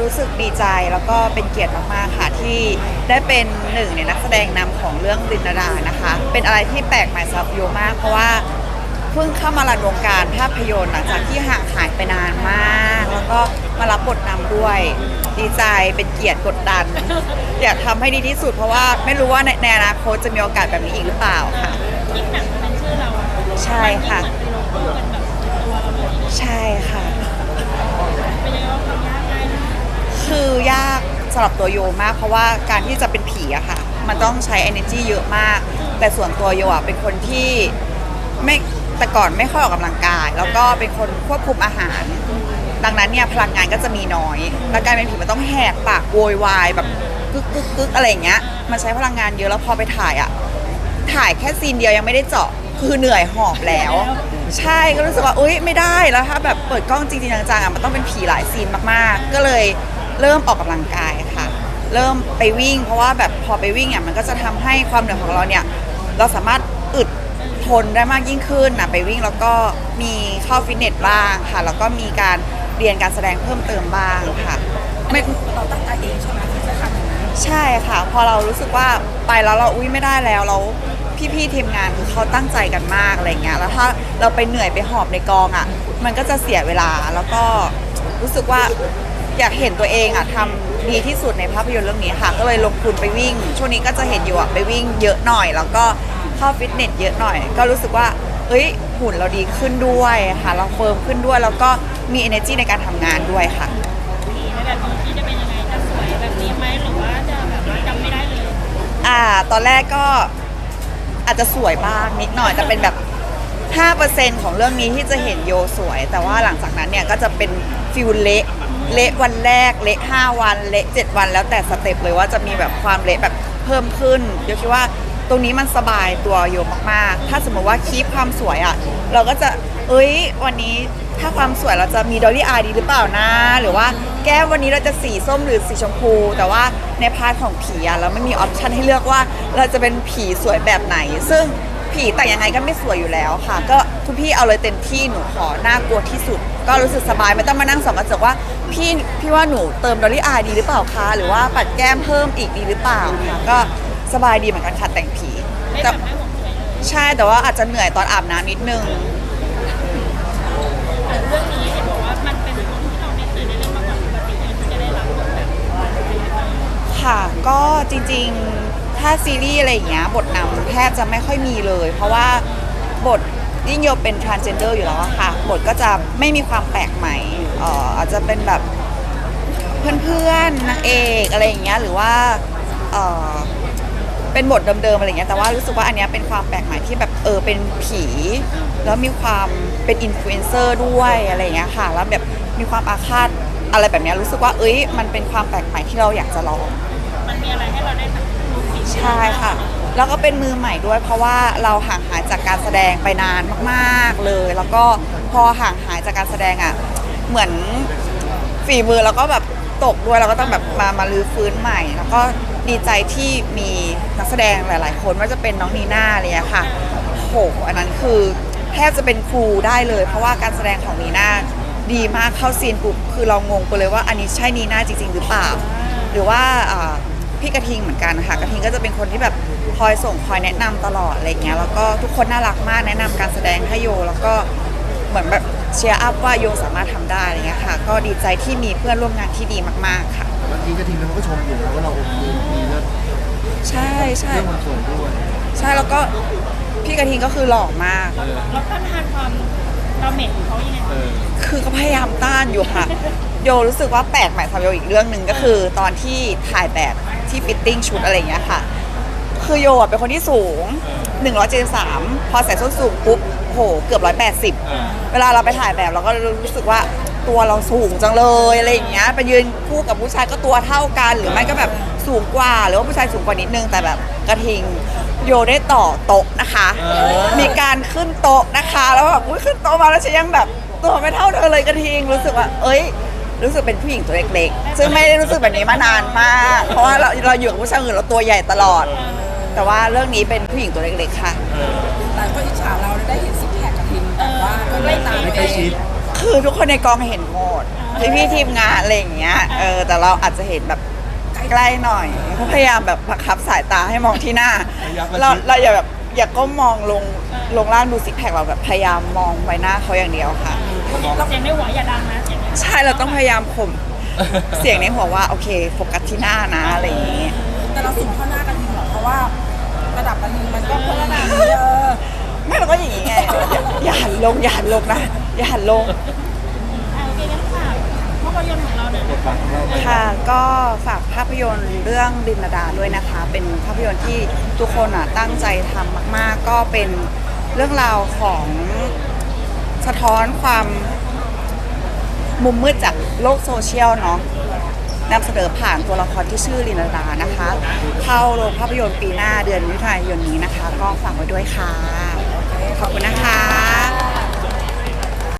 รู้สึกดีใจแล้วก็เป็นเกียรติมากๆค่ะที่ได้เป็นหนึ่งในนักแสดงนำของเรื่องลินดานะคะ เป็นอะไรที่แปลกใหม่สำหรับโยมาก เพราะว่าเพิ่งเข้ามาลันวงการภาพยนตร์หลังจากที่ห่างหายไปนานมาก แล้วก็มารับบทนำด้วย ดีใจเป็นเกียรติกดดัน อยากทำให้ดีที่สุดเพราะว่าไม่รู้ว่าในในอนาคตจะมีโอกาสแบบนี้อีกหรือเปล่าค่ะ ยิ่งหนังเป็นชื่อเราอะใช่ค่ะ มันยิ่งเหมือนเป็นโลโก้เป็นแบบตัวเราเลยใช่ค่ะ เป็นยังไงบ้างความยากง่ายนะ คือยากสำหรับตัวโยมาก เพราะว่าการที่จะเป็นผีอะค่ะ มันต้องใช้ energy เยอะมาก แต่ส่วนตัวโยอะเป็นคนที่ไม่แต่ก่อนไม่ค่อยออกกำลังกาย แล้วก็เป็นคนควบคุมอาหาร ดังนั้นเนี่ยพลังงานก็จะมีน้อย แล้วการเป็นผีมันต้องแหกปากโวยวายแบบกึกกึกกึกอะไรอย่างเงี้ย มันใช้พลังงานเยอะแล้วพอไปถ่ายอะถ่ายแค่ซีนเดียวยังไม่ได้เจาะคือเหนื่อยหอบแล้ว ใช่ก็รู้สึกว่าอุ้ยไม่ได้แล้วถ้าแบบเปิดกล้องจริงๆจังๆอะมันต้องเป็นผีหลายซีนมากๆ ก็เลย เริ่มออกกำลังกายค่ะ เริ่มไปวิ่ง เพราะว่าแบบพอไปวิ่งอะมันก็จะทำให้ความเหนื่อยของเราเนี่ยเราสามารถอึดทนได้มากยิ่งขึ้นนะไปวิ่งแล้วก็มีเข้าฟิตเนสบ้างค่ะ แล้วก็มีการเรียนการแสดงเพิ่มเติมบ้างค่ะไม่เราตั้งใจเองใช่ไหมที่จะทำอย่างนี้ใช่ค่ะ พอเรารู้สึกว่าไปแล้วเราอุ้ยไม่ได้แล้วเราพี่ๆทีมงานคือเขาตั้งใจกันมากอะไรเงี้ยแล้วถ้าเราไปเหนื่อยไปหอบในกองอะ มันก็จะเสียเวลาแล้วก็รู้สึกว่า อยากเห็นตัวเองอะทำดีที่สุดในภาพยนตร์เรื่องนี้ค่ะ ก็เลยลงทุนไปวิ่ง ช่วงนี้ก็จะเห็นอยู่อะไปวิ่งเยอะหน่อย แล้วก็เข้าฟิตเนสเยอะหน่อย ก็รู้สึกว่าเอ้ยหุ่นเราดีขึ้นด้วยค่ะเราเฟิร์มขึ้นด้วย แล้วก็มี energy ในการทำงานด้วยค่ะ ผีในแบบที่จะเป็นยังไง จะสวยแบบนี้ไหมหรือว่าจะแบบว่าจำไม่ได้เลย อ่า ตอนแรกก็อาจจะสวยบ้างนิดหน่อย แต่เป็นแบบ 5%ของเรื่องนี้ที่จะเห็นโยสวย แต่ว่าหลังจากนั้นเนี่ยก็จะเป็นฟิลเละ เละวันแรกเละ5วันเละ7วันแล้วแต่สเต็ปเลยว่าจะมีแบบความเละแบบเพิ่มขึ้นโยคิดว่าตรงนี้มันสบายตัวโยมากๆ ถ้าสมมติว่าคีปความสวยอะ่ะ เราก็จะเอ้ยวันนี้ถ้าความสวยเราจะมีดอลลี่อายดีหรือเปล่านะ หรือว่าแก้มวันนี้เราจะสีส้มหรือสีชมพู แต่ว่าในพาร์ทของผีอะเราไม่มีออปชันให้เลือกว่าเราจะเป็นผีสวยแบบไหน ซึ่งผีแต่ยังไงก็ไม่สวยอยู่แล้วค่ะ ก็คุณพี่เอาเลยเต็มที่หนูขอหน่ากลัวที่สุด ก็รู้สึกสบายไม่ต้องมานั่งส่องกระจกว่าพี่พี่ว่าหนูเติมดอลลี่อายดีหรือเปล่าคะหรือว่าปัดแก้มเพิ่มอีกดีหรือเปล่าค่ะก็สบายดีเหมือนกันค่ะแต่งผีไม่แต่แบบไม่ห่วงสวยเลยใช่แต่ว่าอาจจะเหนื่อยตอนอาบน้ำนิดนึงแต่เรื่องนี้เห็นบอกว่ามันเป็นเรื่องที่เราไม่เคยได้เล่นมาก่อนปกติที่จะได้รับบทแบบนี้ค่ะก็จริงๆถ้าซีรีส์อะไรอย่างเงี้ยบทนำแทบจะไม่ค่อยมีเลย เพราะว่าบท ยิ่งโยเป็น transgender อยู่แล้วอะค่ะบทก็จะไม่มีความแปลกใหม่เอ่ออาจจะเป็นแบบเพื่อนๆนางเอกอะไรอย่างเงี้ยหรือว่าเอ่อเป็นบทเดิมๆอะไรอย่างเงี้ยแต่ว่ารู้สึกว่าอันเนี้ยเป็นความแปลกใหม่ที่แบบเออเป็นผี แล้วมีความเป็นอินฟลูเอนเซอร์ด้วยอะไรอย่างเงี้ยค่ะแล้วแบบมีความอาฆาตอะไรแบบเนี้ยรู้สึกว่าเอ้ยมันเป็นความแปลกใหม่ที่เราอยากจะลอง มันมีอะไรให้เราได้แบบรู้ผิดใช่ค่ะ แล้วก็เป็นมือใหม่ด้วย เพราะว่าเราห่างหายจากการแสดงไปนานมากๆเลย แล้วก็พอห่างหายจากการแสดงอะเหมือนฝีมือเราก็แบบตกด้วยเราก็ต้องแบบมามาลื้อฟื้นใหม่ แล้วก็ดีใจที่มีนักแสดงหลาย ๆ คนว่าจะเป็นน้องนีน่าเลยค่ะโหอันนั้นคือแทบจะเป็นครูได้เลย เพราะว่าการแสดงของนีน่าดีมากเข้าซีนปุ๊บคือเรางงไปเลยว่าอันนี้ใช่นีน่าจริง ๆ หรือเปล่า หรือว่า พี่กระทิงเหมือนกันค่ะกระทิงก็จะเป็นคนที่แบบคอยส่งคอยแนะนำตลอดอะไรเงี้ยแล้วก็ทุกคนน่ารักมากแนะนำการแสดงให้โย แล้วก็เหมือนแบบเชียร์อัพว่าโยสามารถทำได้อะไรเงี้ยค่ะ ก็ดีใจที่มีเพื่อนร่วมงานที่ดีมาก ๆค่ะเมื่อกี้กระทิงเขาก็ชมอยู่นะว่าเราโอเคมีเรื่องใช่ใช่เรื่องมันสวยด้วยใช่แล้วก็พี่กระทิงก็คือหล่อมากแล้วต้านทานความดาเมจของเขายังไงเออคือก็พยายามต้านอยู่ค่ะ โยรู้สึกว่าแปลกใหม่สำหรับโยอีกเรื่องหนึ่งก็คือ ตอนที่ถ่ายแบบที่ฟิตติ้งชุดอะไรอย่างเงี้ยค่ะ คือโยอะเป็นคนที่สูง 173 พอใส่ส้นสูงปุ๊บโหเกือบ 180 เวลาเราไปถ่ายแบบเราก็รู้สึกว่าตัวเราสูงจังเลยอะไรอย่างเงี้ยไปยืนคู่กับผู้ชายก็ตัวเท่ากันหรือไม่ก็แบบสูงกว่า หรือว่าผู้ชายสูงกว่านิดนึงแต่แบบกระทิงโยได้ต่อโต๊ะนะคะ มีการขึ้นโต๊ะนะคะ แล้วแบบอุ๊ยขึ้นโต๊ะมาแล้วฉันยังแบบตัวไม่เท่าเธอเลยกระทิงรู้สึกว่า เอ้ย รู้สึกเป็นผู้หญิงตัวเล็กๆ ซึ่งไม่ได้รู้สึกแบบนี้มานานมาก เพราะว่าเราเราอยู่กับผู้ชายอื่นเราตัวใหญ่ตลอด แต่ว่าเรื่องนี้เป็นผู้หญิงตัวเล็กๆค่ะ แต่ก็อิจฉาเราได้เห็นซิกแพคกับทิมแต่ว่าก็ไม่ตามไม่ใกล้ชิดคือทุกคนในกองเห็นหมดพี่พี่ๆทีมงานอะไรอย่างเงี้ยเออแต่เราอาจจะเห็นแบบใกล้หน่อยเขาพยายามแบบประคับสายตาให้มองที่หน้า เราเราอย่าแบบอย่าก้มมองลงลงล่างดูซิกแพคเราแบบพยายามมองใบหน้าเขาอย่างเดียวค่ะเสียงในหัวอย่าดังนะเสียง ในหัวใช่เราต้องพยายามข่มเสียงในหัวว่าโอเคโฟกัสที่หน้านะอะไรอย่างงี้ แต่เราสูงเท่าหน้ากันจริงเหรอเพราะว่าระดับกันมันก็คนละระดับเออไม่เราก็อย่างงี้ไงอย่าอย่าหันลงอย่าหันลงนะอย่าหันลง อ่าโอเคงั้นค่ะภาพยนตร์ของเราเนี่ยบทบาทของเราค่ะก็ฝากภาพยนตร์เรื่องดินดาด้วยนะคะ เป็นภาพยนตร์ที่ทุกคนอะตั้งใจทำมาก ๆ ก็เป็นเรื่องราวของสะท้อนความ มุมมืดจากโลกโซเชียลเนาะนำเสนอผ่านตัวละครที่ชื่อลินดานะคะ เข้าโรงภาพยนตร์ปีหน้าเดือนมิถุนายนนี้นะคะ ก็ฝากไว้ด้วยค่ะ ขอบคุณนะคะ